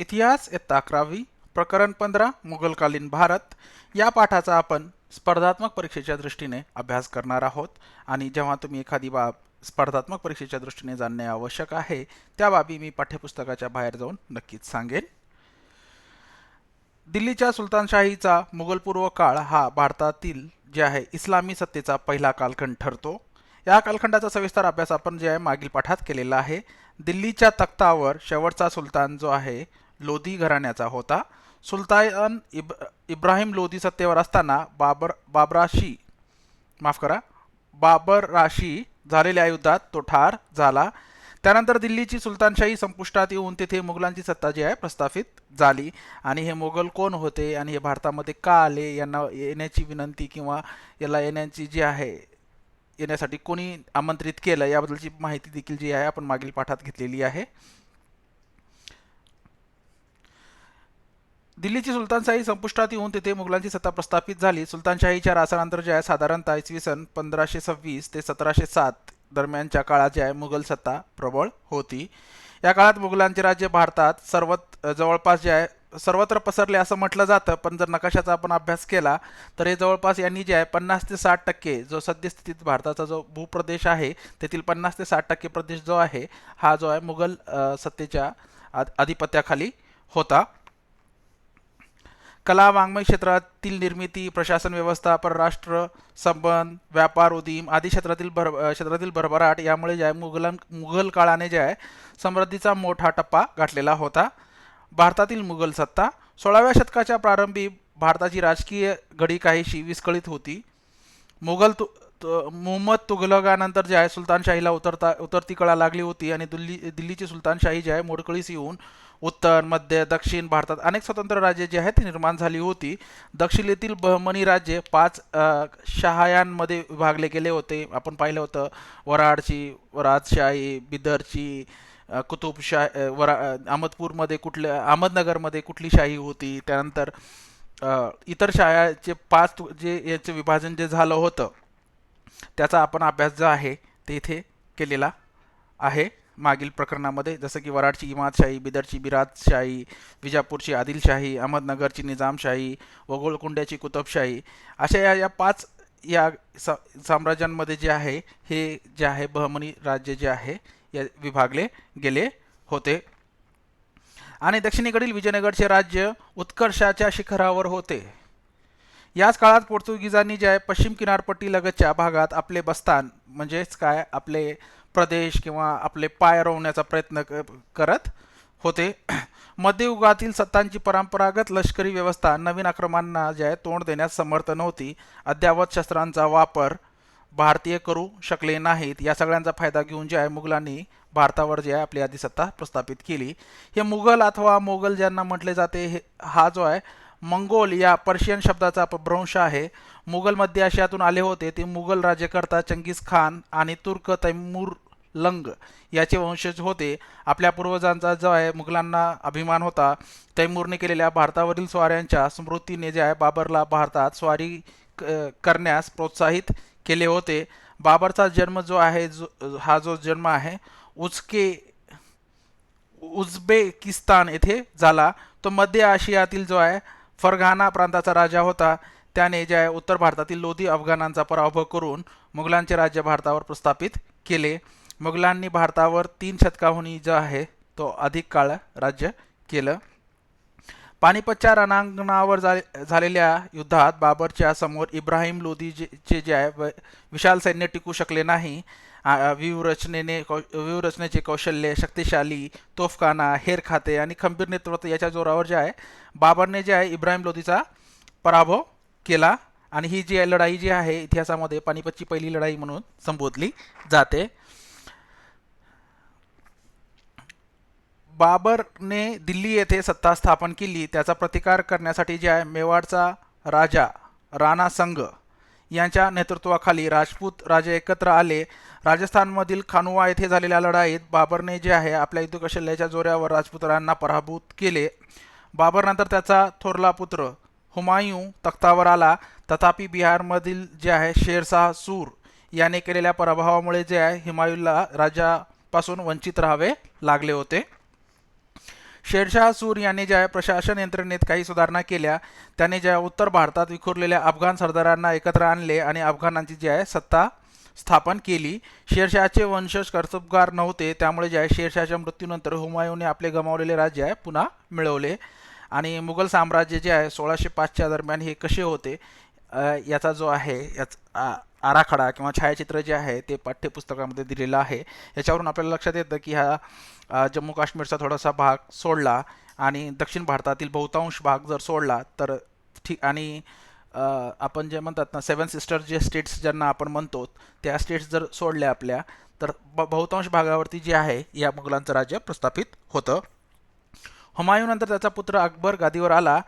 इतिहास इयत्ता अकरावी प्रकरण पंधरा मुघलकालीन भारत या पाठाचा आपण स्पर्धात्मक परीक्षेच्या दृष्टीने अभ्यास करणार आहोत. आणि जेव्हा तुम्ही एखादी बाब स्पर्धात्मक परीक्षेच्या दृष्टीने जाणणे आवश्यक आहे त्या बाबी मी पाठ्यपुस्तकाच्या बाहेर जाऊन नक्कीच सांगेन. दिल्लीच्या सुलतानशाहीचा मुघलपूर्व काळ हा भारतातील जे आहे इस्लामी सत्तेचा पहिला कालखंड ठरतो. या कालखंडाचा सविस्तर अभ्यास आपण जे आहे मागील पाठात केलेला आहे. दिल्लीच्या तख्तावर शेवटचा सुलतान जो आहे लोधी घराण्याचा होता. सुलतान इब इब्राहिम लोधी सत्तेवर असताना बाबर बाबराशी माफ करा बाबराशी झालेल्या युद्धात तो ठार झाला. त्यानंतर दिल्लीची सुलतानशाही संपुष्टात येऊन तिथे मुघलांची सत्ता जी आहे प्रस्थापित झाली. आणि हे मोगल कोण होते आणि हे भारतामध्ये का आले यांना येण्याची विनंती किंवा याला येण्याची जी आहे येण्यासाठी कोणी आमंत्रित केलं याबद्दलची माहिती देखील जी आहे आपण मागील पाठात घेतलेली आहे. दिल्लीची सुलतानशाही संपुष्टात येऊन तिथे मुघलांची सत्ता प्रस्थापित झाली. सुलतानशाहीच्या रासानंतर जे आहे साधारणतः इसवी सन पंधराशे सव्वीस ते सतराशे सात दरम्यानच्या काळात जे आहे मुघल सत्ता प्रबळ होती. या काळात मुघलांचे राज्य भारतात सर्वत जवळपास जे आहे सर्वत्र पसरले असं म्हटलं जातं. पण जर नकाशाचा आपण अभ्यास केला तर हे जवळपास यांनी जे आहे पन्नास ते साठ टक्के जो सद्यस्थितीत भारताचा जो भूप्रदेश आहे तेथील पन्नास ते साठ टक्के प्रदेश जो आहे हा जो आहे मुघल सत्तेच्या आधिपत्याखाली होता. कला वाङ्मय क्षेत्रातील निर्मिती प्रशासन व्यवस्था परराष्ट्र संबंध व्यापार उदीम आदी क्षेत्रातील भर क्षेत्रातील भरभराट यामुळे जे आहे मुघलां मुघल काळाने जे आहे समृद्धीचा मोठा टप्पा गाठलेला होता. भारतातील मुघल सत्ता सोळाव्या शतकाच्या प्रारंभी भारताची राजकीय घडी काहीशी विस्कळीत होती. मुघल तु मोहम्मद तुघलकानंतर जे आहे सुलतानशाहीला उतरता उतरती कळा लागली होती आणि दिल्ली दिल्लीची सुलतानशाही जी आहे मोडकळीस येऊन उत्तर मध्य दक्षिण भारतात अनेक स्वतंत्र राज्ये जी आहेत निर्माण झाली होती. दक्षिणेतील बहमनी राज्ये पाच शहायांमध्ये विभागले गेले होते. आपण पाहिलं होतं वराडची वरादशाही बिदरची कुतुबशाही वरा अहमदपूरमध्ये कुठल्या अहमदनगरमध्ये कुठली शाही होती? त्यानंतर इतर शाळाचे पाच जे याचे विभाजन जे झालं होतं त्याचा आपण अभ्यास जो आहे ते इथे केलेला आहे. मागील प्रकरणामध्ये जसं की वराडची इमादशाही बिदरची बिरादशाही विजापूरची आदिलशाही अहमदनगरची निजामशाही व गोलकुंड्याची कुतुबशाही अशा या या पाच या सा साम्राज्यांमध्ये जे आहे हे जे आहे बहमनी राज्य जे आहे या विभागले गेले होते. आणि दक्षिणेकडील विजयनगरचे राज्य उत्कर्षाच्या शिखरावर होते. याच काळात पोर्तुगीजांनी जे आहे पश्चिम किनारपट्टी लगतच्या भागात आपले बस्तान म्हणजेच काय? आपले प्रदेश किंवा आपले पाय रोवण्याचा प्रयत्न करत होते. मध्ययुगातील सत्तांची परंपरागत लष्करी व्यवस्था नवीन आक्रमणांना जे आहे तोंड देण्यास समर्थ नव्हती. अद्यावत शस्त्रांचा वापर भारतीय करू शकले नाहीत. या सगळ्यांचा फायदा घेऊन जे आहे मुघलांनी भारतावर जे आहे आपली आधीसत्ता प्रस्थापित केली. हे मुघल अथवा मोगल ज्यांना म्हटले जाते हे हा जो आहे मंगोल या पर्शियन शब्दाचा अपभ्रंश आहे. मुघल मध्य आशियातून आले होते. ते मुघल राज्यकर्ता चंगीज खान आणि तुर्क तैमूर लंग याचे वंशज होते. आपल्या पूर्वजांचा जो आहे मुघलांना अभिमान होता. तैमूरने केलेल्या भारतावरील स्वाऱ्यांच्या स्मृतीने जे आहे बाबरला भारतात स्वारी क- करण्यास प्रोत्साहित केले होते. बाबरचा जन्म जो आहे जो हा जो जन्म आहे उचके उझबेकिस्तान येथे झाला. तो मध्य आशियातील जो आहे फरघाना प्रांताचा राजा होता. त्याने जे आहे उत्तर भारतातील लोधी अफगाणांचा पराभव करून मुघलांचे राज्य भारतावर प्रस्थापित केले. मुघलांनी भारतावर तीन शतकाहुनी जो आहे तो अधिक काळ राज्य केलं. पानिपतच्या रणांगणावर झाले झालेल्या युद्धात बाबरच्या समोर इब्राहिम लोधी जे आहे विशाल सैन्य टिकू शकले नाही. व्यूहरचनेने कौ व्यूहरचनेचे कौशल्य शक्तिशाली तोफखाना हेर खाते आणि खंबीर नेतृत्व याच्या जोरावर जे आहे बाबरने जे आहे इब्राहिम लोधीचा पराभव केला. आणि ही जी आहे लढाई जी आहे इतिहासामध्ये पानिपतची पहिली लढाई म्हणून संबोधली जाते. बाबरने दिल्ली येथे सत्ता स्थापन केली. त्याचा प्रतिकार करण्यासाठी जे आहे मेवाडचा राजा राणा संघ यांच्या नेतृत्वाखाली राजपूत राजे एकत्र आले. राजस्थानमधील खानुवा येथे झालेल्या लढाईत बाबरने जे आहे आपल्या युद्धकौशल्याच्या जोऱ्यावर राजपुत्रांना पराभूत केले. बाबरनंतर त्याचा थोरला पुत्र हुमायूं तख्तावर आला. तथापि बिहारमधील जे आहे शेरशाह सूर याने केलेल्या पराभवामुळे जे आहे हिमायूला राजापासून वंचित राहावे लागले होते. शेरशाह सूर यांनी ज्या प्रशासन यंत्रणेत काही सुधारणा केल्या त्याने ज्या उत्तर भारतात विखुरलेल्या अफगाण सरदारांना एकत्र आणले आणि अफगाणांची जी आहे सत्ता स्थापन केली शेरशहाचे वंशज कर्तबगार नव्हते त्यामुळे जे आहे शेरशहाच्या मृत्यूनंतर हुमायूनने आपले गमावलेले राज्य आहे पुन्हा मिळवले. आणि मुघल साम्राज्य जे आहे सोळाशे पाचच्या दरम्यान हे कसे होते याचा जो आहे याच आ- आराखडा किंवा छायाचित्र जे आहे ते पाठ्यपुस्तकामध्ये दिलेलं आहे. याच्यावरून आपल्याला लक्षात येतं की हा जम्मू काश्मीरचा थोडासा भाग सोडला आणि दक्षिण भारतातील बहुतांश भाग जर सोडला तर ठीक आणि आपण जे म्हणतात ना सेवन सिस्टर जे स्टेट्स ज्यांना आपण म्हणतो त्या स्टेट्स जर सोडल्या आपल्या तर ब बहुतांश भागावरती जे आहे या मुघलांचं राज्य प्रस्थापित होतं. हुमायूनंतर त्याचा पुत्र अकबर गादीवर आला.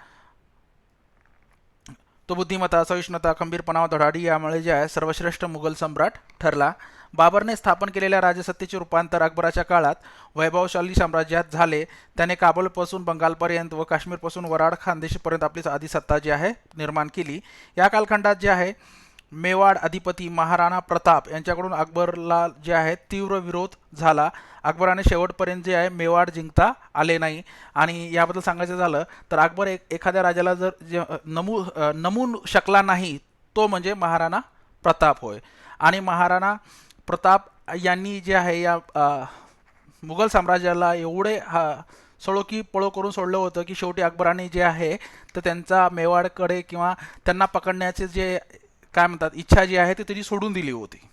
तो बुद्धिमत्ता सहिष्णुता खंबीरपणा धडाडी यामुळे जे आहे सर्वश्रेष्ठ मुघल सम्राट ठरला. बाबरने स्थापन केलेल्या राजसत्तेचे रूपांतर अकबराच्या काळात वैभवशाली साम्राज्यात झाले. त्याने काबूलपासून बंगालपर्यंत व काश्मीरपासून वराड खानदेशपर्यंत आपली आधी सत्ता जी आहे निर्माण केली. या कालखंडात जे आहे मेवाड अधिपती महाराणा प्रताप यांच्याकडून अकबरला जे आहे तीव्र विरोध झाला. अकबराने शेवटपर्यंत जे आहे मेवाड जिंकता आले नाही. आणि याबद्दल सांगायचं झालं तर अकबर एक एखाद्या राजाला जर जे नमू नमून शकला नाही तो म्हणजे महाराणा प्रताप होय. आणि महाराणा प्रताप यांनी जे आहे या मुघल साम्राज्याला एवढे हा सळो की पळो करून सोडलं होतं की शेवटी अकबराने जे आहे तर त्यांचा मेवाडकडे किंवा त्यांना पकडण्याचे जे काय म्हणतात इच्छा जी आहे ती त्याची सोडून दिली होती.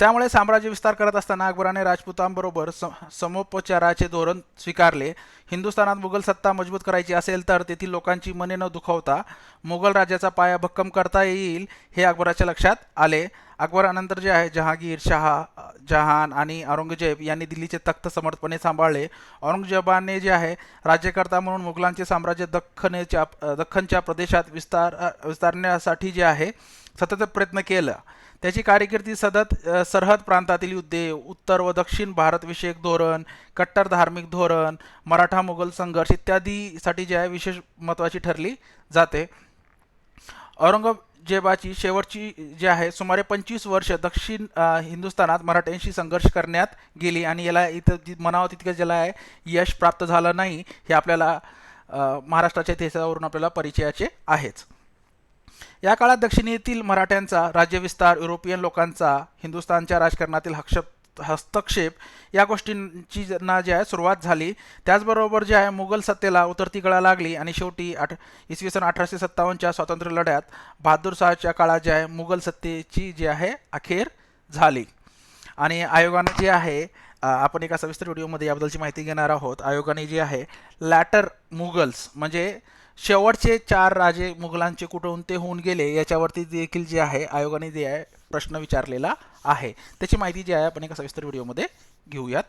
त्यामुळे साम्राज्य विस्तार करत असताना अकबराने राजपुतांबरोबर स समोपचाराचे धोरण स्वीकारले. हिंदुस्थानात मुघल सत्ता मजबूत करायची असेल तर तेथील लोकांची मने न दुखावता मुघल राज्याचा पाया भक्कम करता येईल हे अकबराच्या लक्षात आले. अकबरानंतर जे आहे जहांगीर शहा जहान आणि औरंगजेब यांनी दिल्लीचे तख्त समर्थपणे सांभाळले. औरंगजेबाने जे आहे राज्यकर्ता म्हणून मुघलांचे साम्राज्य दख्खनेच्या दख्खनच्या प्रदेशात विस्तार विस्तारण्यासाठी जे आहे सतत प्रयत्न केला. त्याची कारकिर्दी सतत सरहद प्रांतातील युद्धे उत्तर व दक्षिण भारतविषयक धोरण कट्टर धार्मिक धोरण मराठा मुघल संघर्ष इत्यादीसाठी जे आहे विशेष महत्त्वाची ठरली जाते. औरंगजेबाची शेवटची जी आहे सुमारे पंचवीस वर्ष दक्षिण हिंदुस्थानात मराठ्यांशी संघर्ष करण्यात गेली आणि याला इथं म्हणावं तितकं ज्याला आहे यश प्राप्त झालं नाही हे आपल्याला महाराष्ट्राच्या इतिहासावरून आपल्याला परिचयाचे आहेच. या काळात दक्षिणेतील मराठ्यांचा राज्यविस्तार युरोपियन लोकांचा हिंदुस्थानच्या राजकारणातील हक्षप हस्तक्षेप या गोष्टींची ना जी आहे सुरुवात झाली त्याचबरोबर जे आहे मुघल सत्तेला उतरती कळा लागली आणि शेवटी आठ इसवी सन अठराशे सत्तावन्नच्या स्वातंत्र्य लढ्यात बहादूर शहाच्या काळात जे आहे मुघल सत्तेची जी आहे अखेर झाली. आणि आयोगानं जे आहे आपण एका सविस्तर व्हिडिओमध्ये याबद्दलची माहिती घेणार आहोत. आयोगाने जे आहे लॅटर मुघल्स म्हणजे शेवटचे चार राजे मुघलांचे कुठून ते होऊन गेले याच्यावरती देखील जे आहे आयोगाने जे आहे प्रश्न विचारलेला आहे. त्याची माहिती जी आहे आपण एका सविस्तर व्हिडिओमध्ये घेऊयात.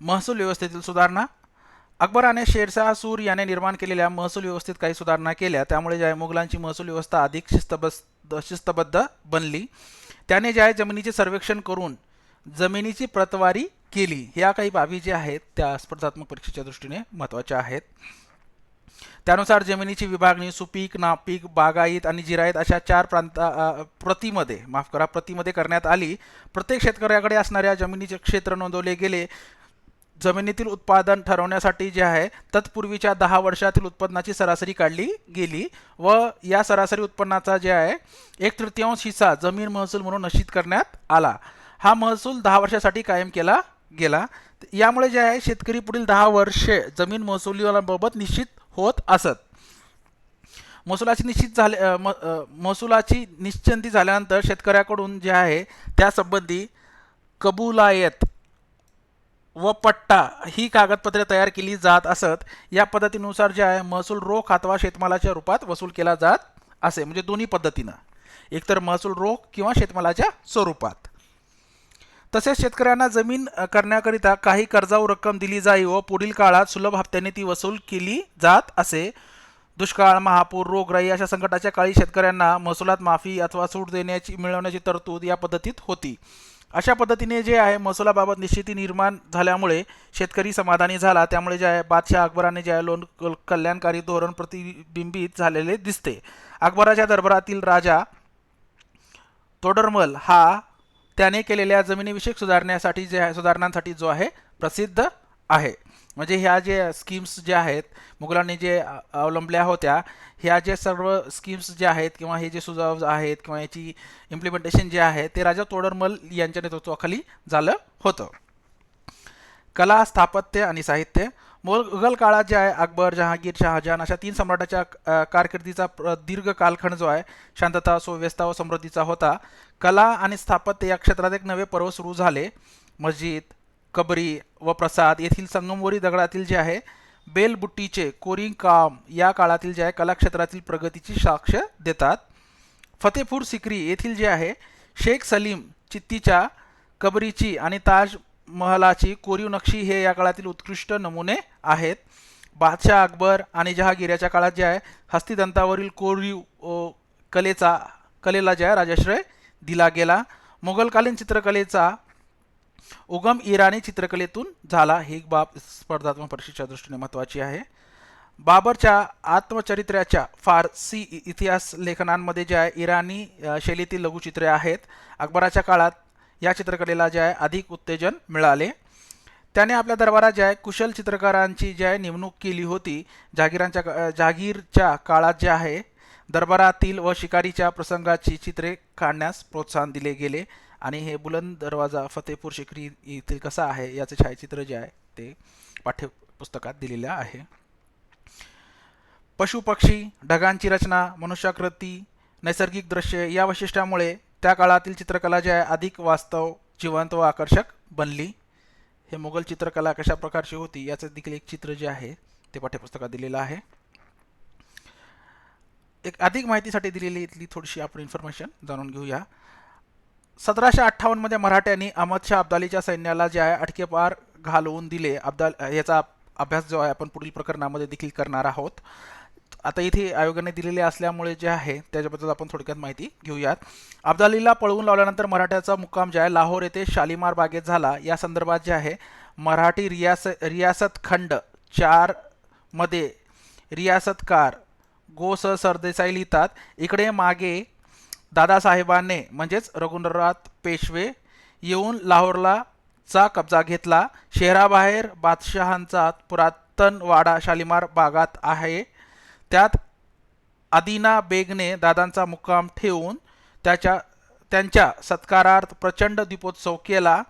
महसूल व्यवस्थेतील सुधारणा. अकबराने शेरशाह सूर याने निर्माण केलेल्या महसूल व्यवस्थेत काही सुधारणा केल्या. त्यामुळे जे आहे मुघलांची महसूल व्यवस्था अधिक शिस्तबद्ध शिस्तबद्ध बनली. त्याने जे आहे जमिनीचे सर्वेक्षण करून जमिनीची प्रतवारी केली. ह्या काही बाबी ज्या आहेत त्या स्पर्धात्मक परीक्षेच्या दृष्टीने महत्त्वाच्या आहेत. त्यानुसार जमिनीची विभागणी सुपीक नापीक बागायत आणि जिरायत अशा चार प्रांता प्रतीमध्ये माफ करा प्रतीमध्ये करण्यात आली. प्रत्येक शेतकऱ्याकडे असणाऱ्या जमिनीचे क्षेत्र नोंदवले गेले. जमिनीतील उत्पादन ठरवण्यासाठी जे आहे तत्पूर्वीच्या दहा वर्षातील उत्पन्नाची सरासरी काढली गेली व या सरासरी उत्पन्नाचा जे आहे एक तृतीयांश हिस्सा जमीन महसूल म्हणून निश्चित करण्यात आला. हा महसूल दहा वर्षासाठी कायम केला गेला. यामुळे जे आहे शेतकरी पुढील दहा वर्षे जमीन महसुलीबाबत निश्चित होत असत. महसुलाची निश्चित झाले म- महसुलाची निश्चिंती झाल्यानंतर शेतकऱ्याकडून जे आहे त्यासंबंधी कबुलायत व पट्टा ही कागदपत्रे तयार केली जात असत. या पद्धतीनुसार जे आहे महसूल रोख अथवा शेतमालाच्या रूपात वसूल केला जात असे म्हणजे दोन्ही पद्धतीनं. एकतर महसूल रोख किंवा शेतमालाच्या स्वरूपात. तसेच शेतकऱ्यांना जमीन करण्याकरिता काही कर्जाऊ रक्कम दिली जाई व पुढील काळात सुलभ हप्त्याने ती वसूल केली जात असे. दुष्काळ महापूर रोगराई अशा संकटाच्या काळी शेतकऱ्यांना महसुलात माफी अथवा सूट देण्याची मिळवण्याची तरतूद या पद्धतीत होती. अशा पद्धतीने जे आहे महसुलाबाबत निश्चिती निर्माण झाल्यामुळे शेतकरी समाधानी झाला. त्यामुळे जे आहे बादशाह अकबराने जे आहे लोन कल्याणकारी धोरण प्रतिबिंबित झालेले दिसते. अकबराच्या दरबारातील राजा तोडरमल हा त्याने केलेल्या जमिनीविषयक सुधारण्यासाठी जे सुधारणांसाठी जो आहे प्रसिद्ध आहे. म्हणजे ह्या जे स्कीम्स ज्या आहेत मुघलांनी जे अवलंबल्या होत्या ह्या जे सर्व स्कीम्स जे आहेत किंवा हे जे सुझाव आहेत किंवा याची इम्प्लिमेंटेशन जे आहे ते राजा तोडरमल यांच्या नेतृत्वाखाली झालं होतं. कला स्थापत्य आणि साहित्य मुघल काळात जे आहे अकबर जहांगीर शहाजहान अशा तीन सम्राटाच्या कारकिर्दीचा प्र- दीर्घ कालखंड जो आहे शांतता सुव्यवस्था व समृद्धीचा होता. कला आणि स्थापत्य या क्षेत्रात एक नवे पर्व सुरू झाले. मस्जिद कबरी व प्रसाद येथील संगमवरी दगडातील जे आहे बेलबुट्टीचे कोरिंग काम या काळातील जे आहे कलाक्षेत्रातील प्रगतीची साक्ष देतात. फतेपूर सिक्री येथील जे आहे शेख सलीम चित्तीच्या कबरीची आणि ताज महलाची कोरीव नक्षी हे या काळातील उत्कृष्ट नमुने आहेत. बादशाह अकबर आणि जहागीर याच्या काळात जे आहे हस्तिदंतावरील कोरीव कलेचा कलेला जे आहे राजाश्रय दिला गेला. मुघलकालीन चित्रकलेचा उगम इराणी चित्रकलेतून झाला. ही बाब स्पर्धात्मक परीक्षेच्या दृष्टीने महत्त्वाची आहे. बाबरच्या आत्मचरित्राच्या फारसी इ- इतिहास लेखनांमध्ये जे आहे इराणी शैलीतील लघुचित्रे आहेत. अकबराच्या काळात या चित्रकलेला जे आहे अधिक उत्तेजन मिळाले. त्याने आपल्या दरबारात जे आहे कुशल चित्रकारांची जी आहे नेमणूक केली होती. जहागीरांच्या का- जहागीरच्या काळात जे आहे दरबारातील व शिकारीच्या प्रसंगाची चित्रे काढण्यास प्रोत्साहन दिले गेले. आणि हे बुलंद दरवाजा फतेपूर शिकरी येथील कसा आहे याचे छायाचित्र जे आहे ते पाठ्यपुस्तकात दिलेले आहे. पशुपक्षी ढगांची रचना मनुष्याकृती नैसर्गिक दृश्य या वैशिष्ट्यामुळे त्या काळातील चित्रकला जी आहे अधिक वास्तव जिवंत व आकर्षक बनली. हे मुघल चित्रकला कशा प्रकारची होती याचं देखील एक चित्र जे आहे ते पाठ्यपुस्तकात दिलेलं आहे. एक अधिक माहितीसाठी दिलेली इथली थोडीशी आपण इन्फॉर्मेशन जाणून घेऊया. सतराशे अठ्ठावन्नमध्ये मराठ्यांनी अहमदशाह अब्दालीच्या सैन्याला जे आहे अटकेपार घालवून दिले. अब्दाल याचा अभ्यास जो आहे आपण पुढील प्रकरणामध्ये देखील करणार आहोत. आता इथे आयोगाने दिलेले असल्यामुळे जे आहे त्याच्याबद्दल आपण थोडक्यात माहिती घेऊयात. अब्दालीला पळवून लावल्यानंतर मराठ्याचा मुक्काम जे आहे लाहोर येथे शालिमार बागेत झाला. या संदर्भात जे आहे मराठी रियास रियासत खंड चारमध्ये रियासतकार गो स सरदेसाई लिहितात. इकडे मागे दादासाहेबांनी म्हणजेच रघुनरात पेशवे येऊन लाहोरला चा कब्जा घेतला. शहराबाहेर बादशहांचा पुरातन वाडा शालिमार बागात आहे. त्यात आदिना बेगने दादांचा मुक्काम ठेवून त्याच्या त्यांच्या सत्कारार्थ प्रचंड दीपोत्सव केला.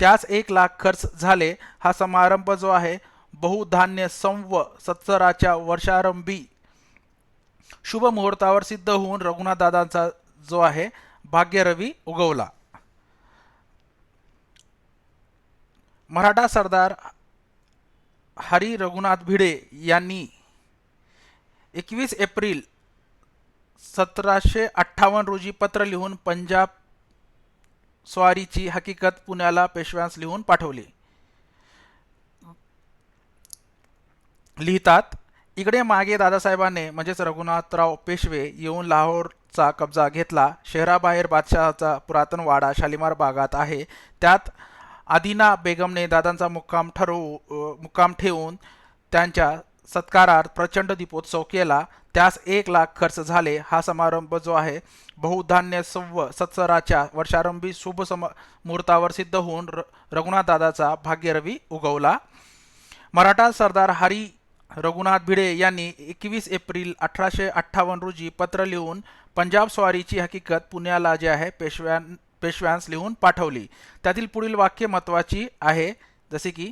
त्यास एक लाख खर्च झाले. हा समारंभ जो आहे बहुधान्य संव सत्सराच्या वर्षारंभी शुभ मुहूर्तावर सिद्ध होऊन रघुनाथ दादांचा जो आहे भाग्यरवी उगवला. मराठा सरदार हरी रघुनाथ भिडे यांनी एकवीस एप्रिल सतराशे अठ्ठावन्न रोजी पत्र लिहून पंजाब स्वारीची हकीकत पुण्याला पेशव्यांस लिहून पाठवली. लिहितात इकडे मागे दादासाहेबांनी म्हणजेच रघुनाथराव पेशवे येऊन लाहोरचा कब्जा घेतला. शहराबाहेर बादशहाचा पुरातन वाडा शालिमार बागात आहे. त्यात आदिना बेगमने दादांचा मुक्काम ठरवू मुक्काम ठेवून त्यांच्या सत्कारार्थ प्रचंड दीपोत्सव केला. त्यास एक लाख खर्च झाले. हा समारंभ जो आहे बहुधान्य सव्व सत्सराच्या वर्षारंभी शुभ सम मुहूर्तावर सिद्ध होऊन र रघुनाथदादाचा भाग्यरवी उगवला. मराठा सरदार हरी रघुनाथ भिडे यांनी एकवीस एप्रिल अठराशे अठ्ठावन्न रोजी पत्र लिहून पंजाब स्वारीची हकीकत पुण्याला जे आहे पेशव्यां पेशव्यांस लिहून पाठवली. त्यातील पुढील वाक्य महत्त्वाची आहे जसे की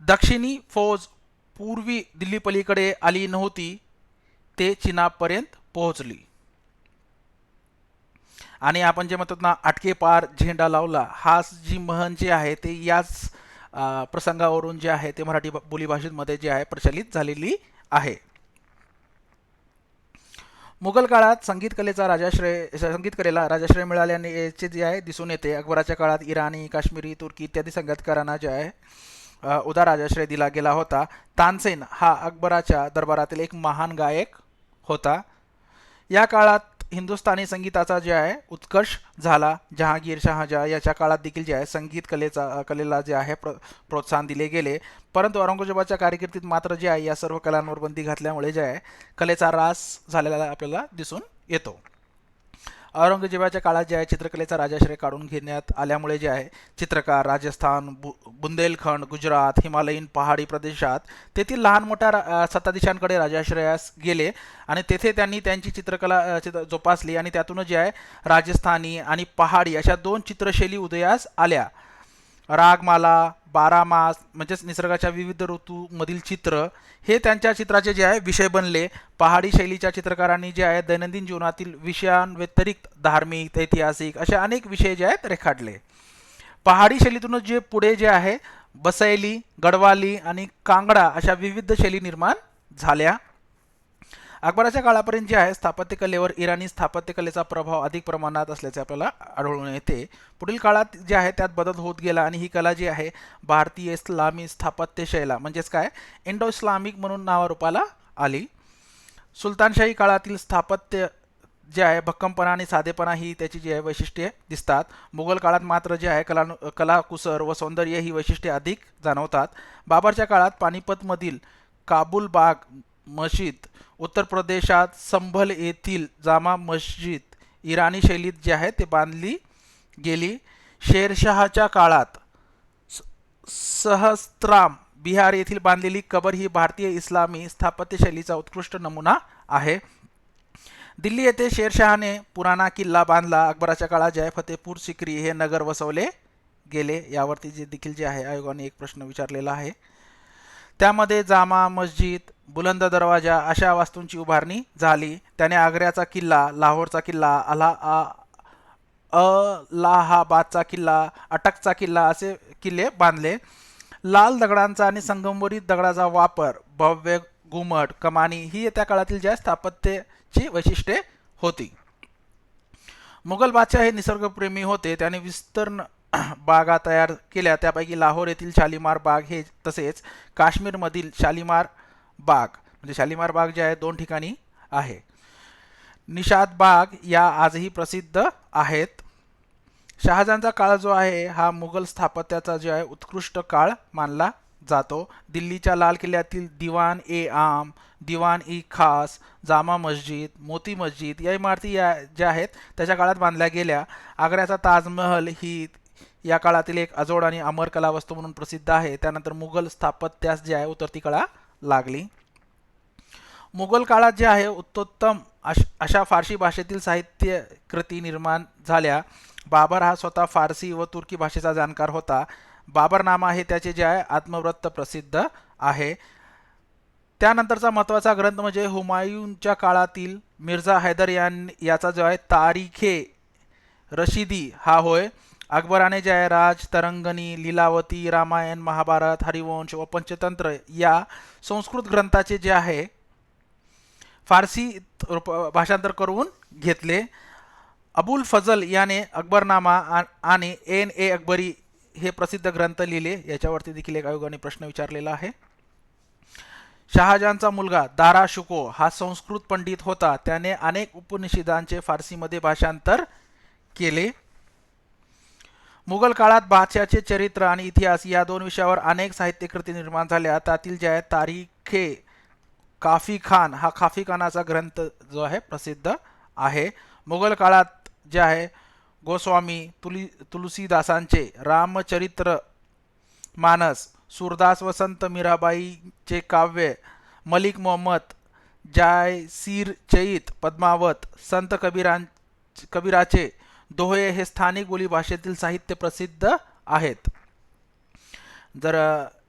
दक्षिणी फौज पूर्वी दिल्ली पलीकडे आली नव्हती ते चीनापर्यंत पोहोचली. आणि आपण जे म्हणतात ना आटके पार झेंडा लावला हा जी महन जे आहे ते याच प्रसंगावरून जे आहे ते मराठी बोलीभाषेमध्ये जे आहे प्रचलित झालेली आहे. मुघल काळात संगीत कलेचा राजाश्रय संगीत कलेला राजाश्रय मिळाल्याने याचे जे आहे दिसून येते. अकबराच्या काळात इराणी काश्मीरी तुर्की इत्यादी संगीतकारांना जे आहे अ, उदार दिला गेला होता. तानसेन हा अकबराच्या दरबारातील एक महान गायक होता. या काळात हिंदुस्थानी संगीताचा जे आहे उत्कर्ष झाला. जहांगीर शहाजहा याच्या काळात देखील जे आहे संगीत कलेचा कलेला जे आहे प्र प्रोत्साहन दिले गेले. परंतु औरंगजेबाच्या कारकिर्दीत मात्र जे आहे या सर्व कलांवर बंदी घातल्यामुळे जे आहे कलेचा ऱ्हास झालेला आपल्याला दिसून येतो. औरंगजेबाच्या काळात जे आहे चित्रकलेचा राजाश्रय काढून घेण्यात आल्यामुळे जे आहे चित्रकार राजस्थान बु बुंदेलखंड गुजरात हिमालयीन पहाडी प्रदेशात तेथील लहान मोठ्या रा- सत्ताधीशांकडे राजाश्रयास गेले आणि तेथे त्यांनी त्यांची चित्रकला चित्र जोपासली आणि त्यातूनच जे आहे राजस्थानी आणि पहाडी अशा दोन चित्रशैली उदयास आल्या. रागमाला बारामास म्हणजेच निसर्गाच्या विविध ऋतूमधील चित्र हे त्यांच्या चित्राचे जे आहे विषय बनले. पहाडी शैलीच्या चित्रकारांनी जे आहे दैनंदिन जीवनातील विषयांव्यतिरिक्त धार्मिक ऐतिहासिक असे अनेक विषय जे आहेत रेखाटले. पहाडी शैलीतूनच जे पुढे जे आहे बसैली गडवाली आणि कांगडा अशा विविध शैली निर्माण झाल्या. अकबराच्या काळापर्यंत जे आहे स्थापत्यकलेवर इराणी स्थापत्यकलेचा प्रभाव अधिक प्रमाणात असल्याचे आपल्याला आढळून येते. पुढील काळात जे आहे त्यात बदल होत गेला आणि ही कला जी आहे भारतीय इस्लामी स्थापत्यशैला म्हणजेच काय? इंडो इस्लामिक म्हणून नावारूपाला आली. सुलतानशाही काळातील स्थापत्य जे आहे भक्कमपणा आणि साधेपणा ही त्याची जी आहे वैशिष्ट्ये दिसतात. मुघल काळात मात्र जे आहे कला कलाकुसर व सौंदर्य ही वैशिष्ट्ये अधिक जाणवतात. बाबरच्या काळात पानिपतमधील काबूल बाग मशीद. उत्तर प्रदेशात संभल येथील जामा मस्जिद इराणी शैलीत जे आहे ते बांधली गेली. शेरशहाच्या काळात सहस्त्राम बिहार येथील बांधलेली कबर ही भारतीय इस्लामी स्थापत्यशैलीचा उत्कृष्ट नमुना आहे. दिल्ली येथे शेरशहाने पुराणा किल्ला बांधला. अकबराच्या काळात जय फतेपूर सिक्री हे नगर वसवले गेले. यावरती जे देखील जे आहे आयोगाने एक प्रश्न विचारलेला आहे. त्यामध्ये जामा मस्जिद बुलंद दरवाजा अशा वास्तूंची उभारणी झाली. त्याने आग्र्याचा किल्ला लाहोरचा किल्ला अला आ- अलाहाबादचा किल्ला अटकचा किल्ला असे किल्ले बांधले. लाल दगडांचा आणि संगमवरी दगडाचा वापर भव्य घुमट कमानी ही त्या काळातील ज्या स्थापत्याची वैशिष्ट्ये होती. मुघल बादशाह हे निसर्गप्रेमी होते. त्याने विस्तीर्ण बागा तयार केल्या. त्यापैकी लाहोर येथील शालिमार बाग हे तसेच काश्मीरमधील शालिमार बाग म्हणजे शालिमार बाग जे आहे दोन ठिकाणी आहे. निषाद बाग या आजही प्रसिद्ध आहेत. शहाजहानचा काळ जो आहे हा मुघल स्थापत्याचा जो आहे उत्कृष्ट काळ मानला जातो. दिल्लीच्या लाल किल्ल्यातील दिवान ए आम दिवान ई खास जामा मस्जिद मोती मस्जिद या इमारती या ज्या आहेत त्याच्या काळात बांधल्या गेल्या. आग्र्याचा ताजमहल ही या काळातील एक अजोड आणि अमर कलावस्तू म्हणून प्रसिद्ध आहे. त्यानंतर मुघल स्थापत्यास जे आहे उतरती कळा लागली. मुघल काळात जे आहे उत्तोत्तम अश अशा फारसी भाषेतील साहित्य कृती निर्माण झाल्या. बाबर हा स्वतः फारसी व तुर्की भाषेचा जाणकार होता. बाबरनामा हे त्याचे जे आहे आत्मवृत्त प्रसिद्ध आहे. त्यानंतरचा महत्त्वाचा ग्रंथ म्हणजे हुमायूनच्या काळातील मिर्झा हैदर यां याचा जो आहे तारीखे रशिदी हा होय. अकबराने जयराज तरंगणी लीलावती रामायण महाभारत हरिवंश व पंचतंत्र या संस्कृत ग्रंथाचे जे आहे फारसी भाषांतर करून घेतले. अबुल फजल याने अकबरनामा आणि एन ए अकबरी हे प्रसिद्ध ग्रंथ लिहिले. याच्यावरती देखील एक आयोगाने प्रश्न विचारलेला आहे. शहाजहानचा मुलगा दारा शुको हा संस्कृत पंडित होता. त्याने अनेक उपनिषदांचे फारसीमध्ये भाषांतर केले. मुघल काळात बादशाहचे चरित्र आणि इतिहास या दोन विषयावर अनेक साहित्यकृती निर्माण झाल्या. त्यातील जे आहे तारीखे काफी खान हा काफी खानाचा ग्रंथ जो आहे प्रसिद्ध आहे. मुघल काळात जे आहे गोस्वामी तुली तुलसीदासांचे रामचरित्र मानस सुरदास वसंत मीराबाईचे काव्य मलिक मोहम्मद जायसीर चईत पद्मावत संत कबीरां कबीराचे दोहे हे स्थानिक बोली भाषेतील साहित्य प्रसिद्ध आहेत. जर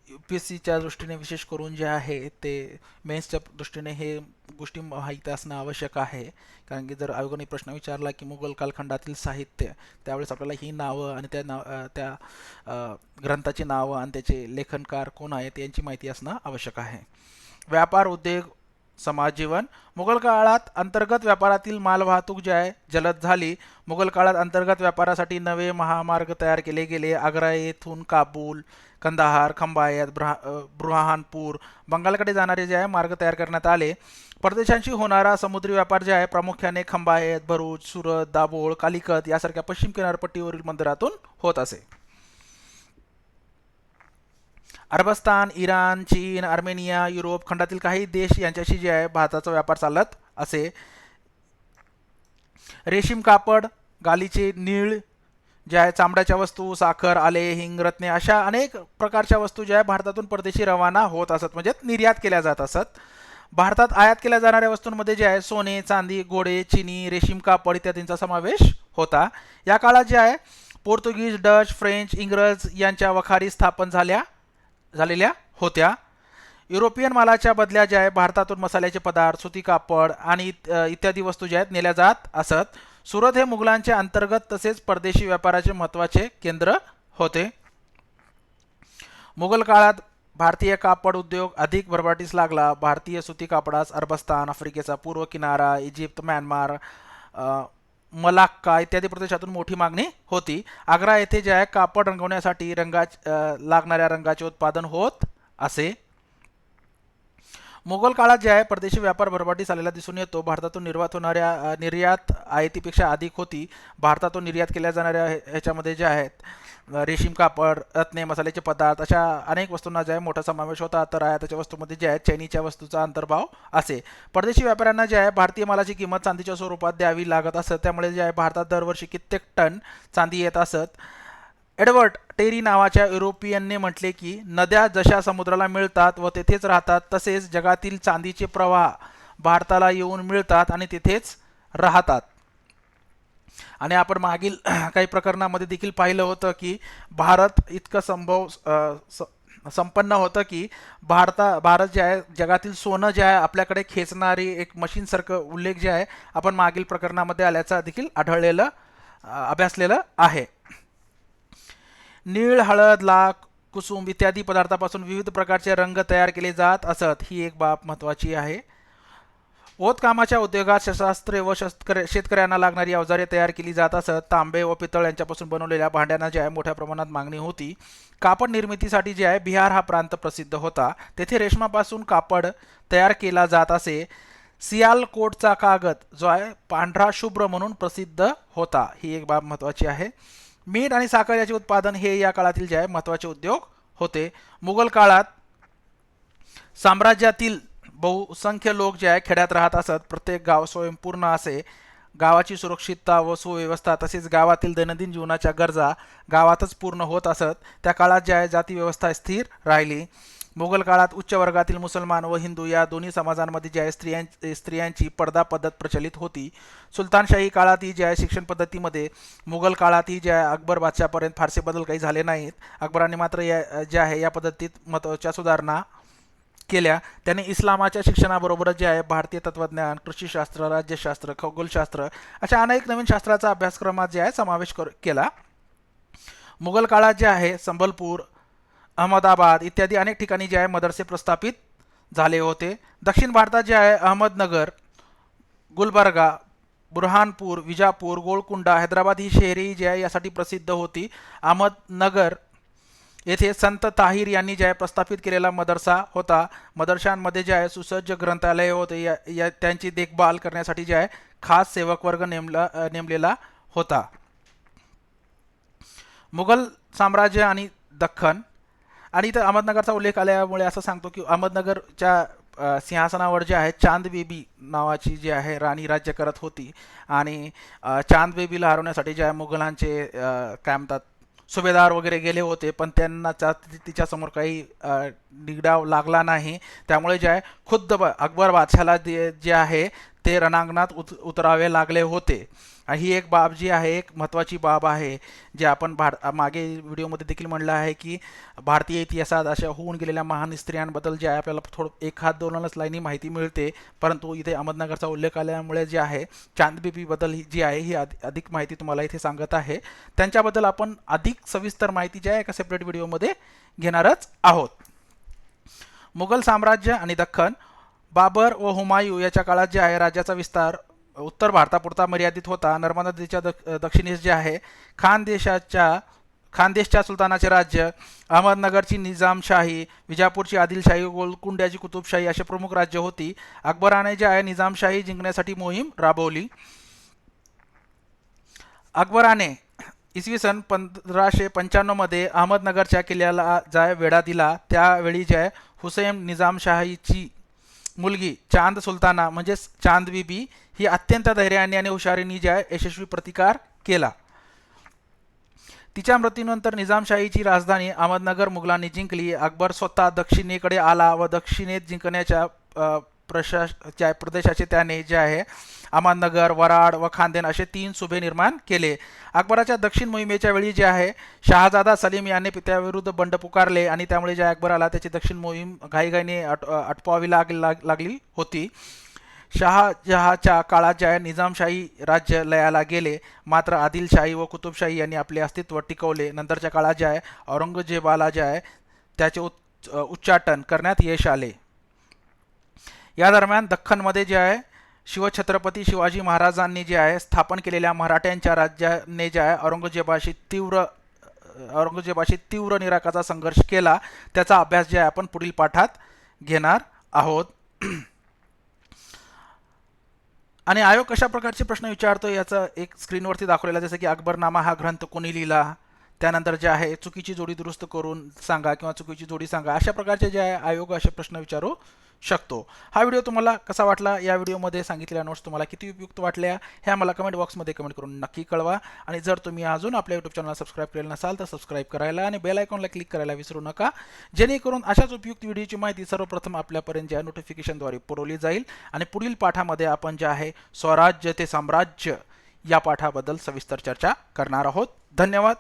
यू पी एस सीच्या दृष्टीने विशेष करून जे आहे ते मेन्सच्या दृष्टीने हे गोष्टी माहीत असणं आवश्यक आहे. कारण की जर आयोगाने प्रश्न विचारला की मुघल कालखंडातील साहित्य त्यावेळेस आपल्याला ही नावं आणि त्या नाव त्या ग्रंथाची नावं आणि त्याचे लेखनकार कोण आहेत यांची माहिती असणं आवश्यक आहे. व्यापार उद्योग समाज जीवन मुघल काळात अंतर्गत व्यापारातील मालवाहतूक जी आहे जलद झाली. मुघल काळात अंतर्गत व्यापारासाठी नवे महामार्ग तयार केले गेले. आग्रा येथून काबूल कंदाहार खंबायत ब्रहा ब्रुहानपूर बंगालकडे जाणारे जे आहे मार्ग तयार करण्यात आले. परदेशांशी होणारा समुद्री व्यापार जे आहे प्रामुख्याने खंबायत भरूच सुरत दाभोळ कालिकत यासारख्या पश्चिम किनारपट्टीवरील बंदरातून होत असे. अरबस्तान इराण चीन आर्मेनिया युरोप खंडातील काही देश यांच्याशी जे आहे भारताचा व्यापार चालत असे. रेशीम कापड गालीचे नीळ जे आहे चामड्याच्या वस्तू साखर आले हिंग रत्ने अशा अनेक प्रकारच्या वस्तू ज्या आहे भारतातून परदेशी रवाना होत असत म्हणजे निर्यात केल्या जात असत. भारतात आयात केल्या जाणाऱ्या वस्तूंमध्ये जे आहे सोने चांदी गोडे चिनी रेशीम कापड इत्यादींचा समावेश होता. या काळात जे आहे पोर्तुगीज डच फ्रेंच इंग्रज यांच्या वखारी स्थापन झाल्या. झालेल्या होत्या. युरोपियन मालाच्या बदल्या ज्या आहे भारतातून मसाल्याचे पदार्थ सुती कापड आणि इत- इत्यादी वस्तू ज्या आहेत नेल्या जात असत. सुरत हे मुघलांचे अंतर्गत तसेच परदेशी व्यापाराचे महत्त्वाचे केंद्र होते. मुघल काळात भारतीय कापड उद्योग अधिक भरभराटीस लागला. भारतीय सुती कापडास अरबस्तान आफ्रिकेचा पूर्व किनारा इजिप्त म्यानमार मलाक्का इत्यादी प्रदेशातून मोठी मागणी होती. आग्रा येथे जे आहे कापड रंगवण्यासाठी रंगा लागणाऱ्या रंगाचे उत्पादन होत असे. मुघल काळात जे आहे परदेशी व्यापार भरभराटीस आलेला दिसून येतो. भारतातून निर्वात होणाऱ्या निर्यात आयातीपेक्षा अधिक होती. भारतातून निर्यात केल्या जाणाऱ्या ह्याच्यामध्ये जे आहेत रेशीम कापड रत्ने मसाल्याचे पदार्थ अशा अनेक वस्तूंना जे आहे मोठा समावेश होता. तर आयाताच्या वस्तूमध्ये जे आहे चैनीच्या वस्तूचा अंतर्भाव असे. परदेशी व्यापाऱ्यांना जे आहे भारतीय मालाची किंमत चांदीच्या स्वरूपात द्यावी लागत असत. त्यामुळे जे आहे भारतात दरवर्षी कित्येक टन चांदी येत असत. एडवर्ड टेरी नावाच्या युरोपियनने म्हटले की नद्या जशा समुद्राला मिळतात व तेथेच राहतात तसेच जगातील चांदीचे प्रवाह भारताला येऊन मिळतात आणि तिथेच राहतात. आणि आपण मागील काही प्रकरणामध्ये देखील पाहिलं होतं की भारत इतकं संभव स- संपन्न होतं की भारता भारत जे आहे जगातील सोनं जे आहे आपल्याकडे खेचणारी एक मशीनसारखं उल्लेख जे आहे आपण मागील प्रकरणामध्ये आल्याचा देखील आढळलेलं अभ्यासलेलं आहे. नीळ हळद लाख कुसुम इत्यादी पदार्थापासून विविध प्रकारचे रंग तयार केले जात असत. ही एक बाब महत्त्वाची आहे. ओतकामाच्या उद्योगात शस्त्रास्त्रे व शस्त्र शेतकऱ्यांना लागणारी अवजारे तयार केली जात असत. तांबे व पितळ यांच्यापासून बनवलेल्या भांड्यांना जे आहे मोठ्या प्रमाणात मागणी होती कापड निर्मितीसाठी जे आहे बिहार हा प्रांत प्रसिद्ध होता तेथे रेशमापासून कापड तयार केला जात असे. सियालकोटचा कागद जो आहे पांढरा शुभ्र म्हणून प्रसिद्ध होता. ही एक बाब महत्त्वाची आहे. मीठ आणि साखर याचे उत्पादन हे या काळातील जे आहे महत्त्वाचे उद्योग होते. मुघल काळात साम्राज्यातील बहुसंख्य लोक जे आहे खेड्यात राहत असत. प्रत्येक गाव स्वयंपूर्ण असे. गावाची सुरक्षितता व सुव्यवस्था तसेच गावातील दैनंदिन जीवनाच्या गरजा गावातच पूर्ण होत असत. त्या काळात जे आहे जाती व्यवस्था स्थिर राहिली. मुघल काळात उच्च वर्गातील मुसलमान व हिंदू या दोन्ही समाजांमध्ये जे आहे स्त्रियां स्त्रियांची पडदा पद्धत प्रचलित होती सुलतानशाही काळातही ज्या आहे शिक्षण पद्धतीमध्ये मुघल काळातही जे आहे अकबर बादशाहपर्यंत फारसे बदल काही झाले नाहीत अकबराने मात्र या जे आहे या पद्धतीत महत्त्वाच्या सुधारणा केल्या. त्याने इस्लामाच्या शिक्षणाबरोबरच जे आहे भारतीय तत्त्वज्ञान कृषीशास्त्र राज्यशास्त्र खगोलशास्त्र अशा अनेक नवीन शास्त्राचा अभ्यासक्रमात जे आहे समावेश कर केला. मुघल काळात जे आहे संबलपूर अहमदाबाद इत्यादी अनेक ठिकाणी जे आहे मदरसे प्रस्थापित झाले होते. दक्षिण भारतात जे आहे अहमदनगर गुलबर्गा बुरहानपूर विजापूर गोलकुंडा हैदराबाद ही शहरी जी आहे यासाठी प्रसिद्ध होती. अहमदनगर येथे संत ताहिर यांनी जे आहे प्रस्थापित केलेला मदरसा होता. मदरशांमध्ये जे आहे सुसज्ज ग्रंथालय होते. या, या त्यांची देखभाल करण्यासाठी जे आहे खास सेवक वर्ग नेमला नेमलेला होता. मुघल साम्राज्य आणि दख्खन आणि इथं अहमदनगरचा उल्लेख आल्यामुळे असं सांगतो की अहमदनगरच्या सिंहासनावर जे आहे चांद बेबी नावाची जी आहे राणी राज्य करत होती. आणि चांद बेबीला हरवण्यासाठी जे आहे मुघलांचे काय म्हणतात सुभेदार वगैरे गेले होते पण त्यांना तिच्यासमोर काही निगडाव लागला नाही. त्यामुळे जे आहे खुद्द ब- अकबर बादशाला जे जे आहे ते रणांगणात उत उतरावे लागले होते. ही एक बाब जी आहे एक महत्त्वाची बाब आहे जे आपण भार मागे व्हिडिओमध्ये देखील म्हणलं आहे की भारतीय इतिहासात अशा होऊन गेलेल्या महान स्त्रियांबद्दल जे आहे आपल्याला थोडं एक हात दोनच लाईनी माहिती मिळते. परंतु इथे अहमदनगरचा उल्लेख आल्यामुळे जे आहे चांदबीबीबद्दल ही जी आहे ही अधिक माहिती तुम्हाला इथे सांगत आहे. त्यांच्याबद्दल आपण अधिक सविस्तर माहिती जी आहे एका सेपरेट व्हिडिओमध्ये घेणारच आहोत. मुघल साम्राज्य आणि दख्खन बाबर व हुमायू याच्या काळात जे आहे राज्याचा विस्तार उत्तर भारतापुरता मर्यादित होता. नर्मदा नदीच्या दक्ष दक्षिणेस जे आहे खानदेशाच्या खानदेशच्या सुलतानाचे राज्य अहमदनगरची निजामशाही विजापूरची आदिलशाही गोलकुंड्याची कुतुबशाही असे प्रमुख राज्य होती. अकबराने जे आहे निजामशाही जिंकण्यासाठी मोहीम राबवली. अकबराने इसवी सन पंधराशे पंच्याण्णवमध्ये अहमदनगरच्या किल्ल्याला जाय वेढा दिला. त्यावेळी जे आहे हुसेन निजामशाहीची मुलगी चांद सुलताना म्हणजेच चांद बीबी ही अत्यंत धैर्याने आणि हुशारीने ज्या आहे यशस्वी प्रतिकार केला. तिच्या मृत्यूनंतर निजामशाहीची राजधानी अहमदनगर मुघलांनी जिंकली. अकबर स्वतः दक्षिणेकडे आला व दक्षिणेत जिंकण्याच्या प्रशास ज्या प्रदेशाचे त्याने जे आहे अहमदनगर वराड व खानदेन असे तीन सुभे निर्माण केले. अकबराच्या दक्षिण मोहिमेच्या वेळी जे आहे शहाजादा सलीम याने पित्याविरुद्ध बंड पुकारले आणि त्यामुळे जे अकबराला त्याची दक्षिण मोहीम घाईघाईने आट आटपावावी लाग लाग- लागली होती. शहाजहाच्या काळात जे आहे निजामशाही राज्य लयाला गेले. मात्र आदिलशाही व कुतुबशाही यांनी आपले अस्तित्व टिकवले. नंतरच्या काळात जे आहे औरंगजेबाला जे आहे त्याचे उच्चाटन करण्यात यश आले. या दरम्यान दख्खनमध्ये जे आहे शिवछत्रपती शिवाजी महाराजांनी जे आहे स्थापन केलेल्या मराठ्यांच्या राज्याने जे आहे औरंगजेबाशी तीव्र औरंगजेबाशी तीव्र निराकाचा संघर्ष केला. त्याचा अभ्यास जे आहे आपण पुढील पाठात घेणार आहोत. आणि आयोग कशा प्रकारचे प्रश्न विचारतो याचं एक स्क्रीनवरती दाखवलेला जसं की अकबरनामा हा ग्रंथ कोणी लिहिला? त्यानंतर जे आहे चुकीची जोडी दुरुस्त करून सांगा किंवा चुकीची जोडी सांगा. अशा प्रकारचे जे आहे आयोग असे प्रश्न विचारू शकतो. हा व्हिडिओ तुम्हाला कसा वाटला? या व्हिडिओमध्ये सांगितलेल्या नोट्स तुम्हाला किती उपयुक्त वाटल्या? ह्या मला कमेंट बॉक्समध्ये कमेंट करून नक्की कळवा. आणि जर तुम्ही अजून आपल्या यूट्यूब चॅनलला सबस्क्राईब केलेलं नसाल तर सबस्क्राईब करायला आणि बेल आयकॉनला क्लिक करायला विसरू नका. जेणेकरून अशाच उपयुक्त व्हिडिओची माहिती सर्वप्रथम आपल्यापर्यंत ज्या नोटिफिकेशनद्वारे पुरवली जाईल. आणि पुढील पाठामध्ये आपण जे आहे स्वराज्य ते साम्राज्य या पाठाबद्दल सविस्तर चर्चा करणार आहोत. धन्यवाद.